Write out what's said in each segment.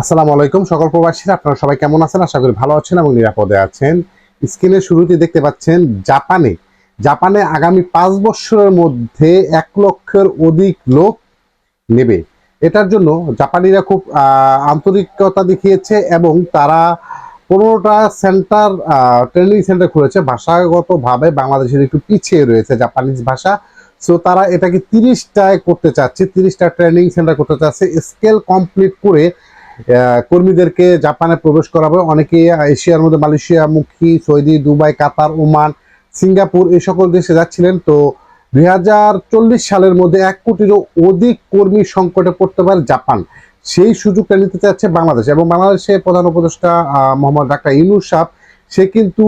আসসালামু আলাইকুম, সকল প্রবাসীরা, আপনারা সবাই কেমন আছেন? আশা করি ভালো আছেন এবং নিরাপদে আছেন। স্ক্রিনের শুরুতে দেখতে পাচ্ছেন জাপানে। জাপানে আগামী পাঁচ বছরের মধ্যে এক লক্ষের অধিক লোক নেবে। এটার জন্য জাপানিরা খুব আন্তরিকতা দেখিয়েছে এবং তারা পনেরোটা সেন্টার ট্রেনিং সেন্টার খুলেছে। ভাষাগতভাবে বাংলাদেশের একটু পিছিয়ে রয়েছে জাপানিজ ভাষা। সো তারা এটাকে তিরিশটায় করতে চাচ্ছে, তিরিশটা ট্রেনিং সেন্টার করতে চাচ্ছে। স্কেল কমপ্লিট করে কর্মীদেরকে জাপানে প্রবেশ করাবে। অনেকে এশিয়ার মধ্যে মালয়েশিয়া, মুখী, Saudi, Dubai, Qatar, Oman, Singapore এই সকল দেশে যাচ্ছিলেন। তো দুই হাজার চল্লিশ সালের মধ্যে এক কোটিরও অধিক কর্মী সংকটে পড়তে পারে জাপান। সেই সুযোগটা নিতে চাচ্ছে বাংলাদেশ এবং বাংলাদেশের প্রধান উপদেষ্টা মোহাম্মদ ডাক্তার ইনুস সাহ। সে কিন্তু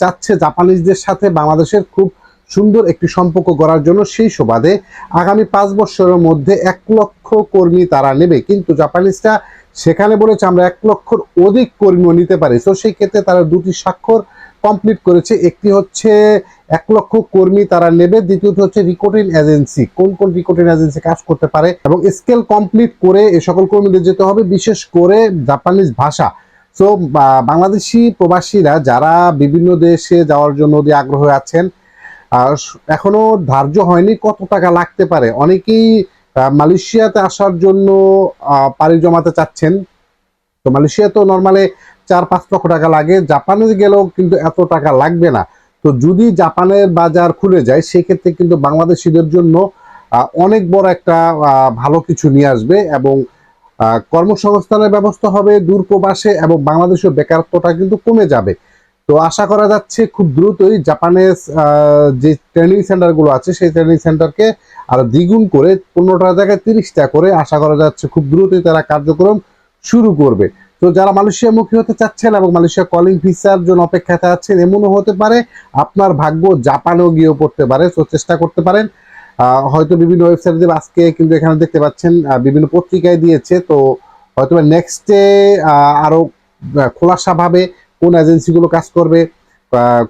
চাচ্ছে জাপানিজদের সাথে বাংলাদেশের খুব সুন্দর একটি সম্পর্ক গড়ার জন্য। সেই সুবাদে আগামী পাঁচ বছরের মধ্যে এক লক্ষ কর্মী তারা নেবে। কিন্তু জাপানিজরা সেখানে বলেছে আমরা এক লক্ষর অধিক কর্মীও নিতে পারি। তো সেই ক্ষেত্রে তারা দুটি স্বাক্ষর কমপ্লিট করেছে। একটি হচ্ছে এক লক্ষ কর্মী তারা নেবে দ্বিতীয়ত হচ্ছে রিকর্ডিং এজেন্সি কোন কোন রিকর্ডিং এজেন্সি কাজ করতে পারে এবং স্কেল কমপ্লিট করে এ সকল কর্মীদের যেতে হবে বিশেষ করে জাপানিজ ভাষা। সো বাংলাদেশি প্রবাসীরা যারা বিভিন্ন দেশে যাওয়ার জন্য যে আগ্রহ আছেন আহ, এখনও ধার্য হয়নি কত টাকা লাগতে পারে। অনেকেই মালয়েশিয়াতে আসার জন্য পাড়ি জমাতে চাচ্ছেন। তো মালয়েশিয়া তো নর্মালে চার পাঁচ লক্ষ টাকা লাগে, জাপানে গেলেও কিন্তু এত টাকা লাগবে না। তো যদি জাপানের বাজার খুলে যায়, সেক্ষেত্রে কিন্তু বাংলাদেশিদের জন্য অনেক বড় একটা ভালো কিছু নিয়ে আসবে এবং কর্মসংস্থানের ব্যবস্থা হবে দূর প্রবাসে এবং বাংলাদেশের বেকারত্বটা কিন্তু কমে যাবে। তো আশা করা যাচ্ছে খুব দ্রুতই জাপানের যে ট্রেনিং সেন্টারগুলো আছে সেই ট্রেনিং সেন্টারকে আরও দ্বিগুণ করে পনেরোটা জায়গায় তিরিশটা করে আশা করা যাচ্ছে খুব দ্রুতই তারা কার্যক্রম শুরু করবে। তো যারা মালয়েশিয়ামুখী হতে চাচ্ছেন এবং মালয়েশিয়া কলিং ভিসার জন্য অপেক্ষাতে আছেন এমনও হতে পারে আপনার ভাগ্য জাপানেও গিয়েও পড়তে পারে তো চেষ্টা করতে পারেন। হয়তো বিভিন্ন ওয়েবসাইট দিয়ে আজকে কিন্তু এখানে দেখতে পাচ্ছেন বিভিন্ন পত্রিকায় দিয়েছে তো হয়তো নেক্সটে আরও আহ, খোলাসাভাবে কোন এজেন্সিগুলো কাজ করবে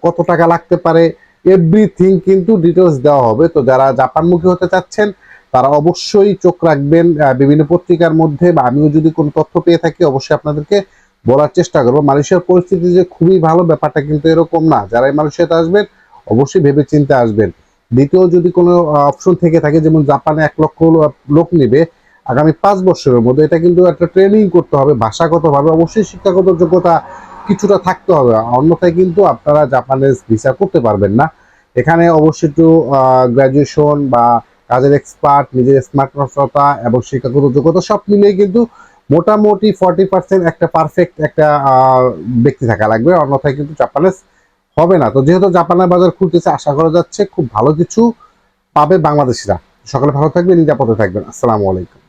কত টাকা লাগতে পারে এভরিথিং কিন্তু ডিটেলস দেওয়া হবে। তো যারা জাপানমুখী হতে চাচ্ছেন, তারা অবশ্যই চোখ রাখবেন বিভিন্ন পত্রিকার মধ্যে, বা আমিও যদি কোনো তথ্য পেয়ে থাকি, অবশ্যই আপনাদেরকে বলার চেষ্টা করব। মালয়েশিয়ার পরিস্থিতি যে খুবই ভালো, ব্যাপারটা কিন্তু এরকম না। যারাই মালয়েশিয়াতে আসবেন, অবশ্যই ভেবে চিন্তে আসবেন। দ্বিতীয় যদি কোনো অপশন থেকে থাকে, যেমন জাপানে এক লক্ষ লোক নেবে, আগামী পাঁচ বছরের মধ্যে, এটা কিন্তু একটা ট্রেনিং করতে হবে। ভাষাগতভাবে অবশ্যই শিক্ষাগত যোগ্যতা কিছুটা থাকতে হবে। অন্যথায় কিন্তু আপনারা জাপানে ভিসা করতে পারবেন না। এখানে অবশ্যই একটু গ্রাজুয়েশন বা কাজের এক্সপার্ট নিজের স্মার্টতা এবং শিক্ষাগত যোগ্যতা সব মিলিয়ে কিন্তু মোটামুটি ফর্টি পার্সেন্ট একটা পারফেক্ট একটা ব্যক্তি থাকা লাগবে। অন্যথায় কিন্তু জাপানে হবে না। তো যেহেতু জাপানের বাজার খুলতেছে, আশা করা যাচ্ছে খুব ভালো কিছু পাবে বাংলাদেশিরা। সকালে ভালো থাকবেন, নিরাপদে থাকবেন। আসসালামু আলাইকুম।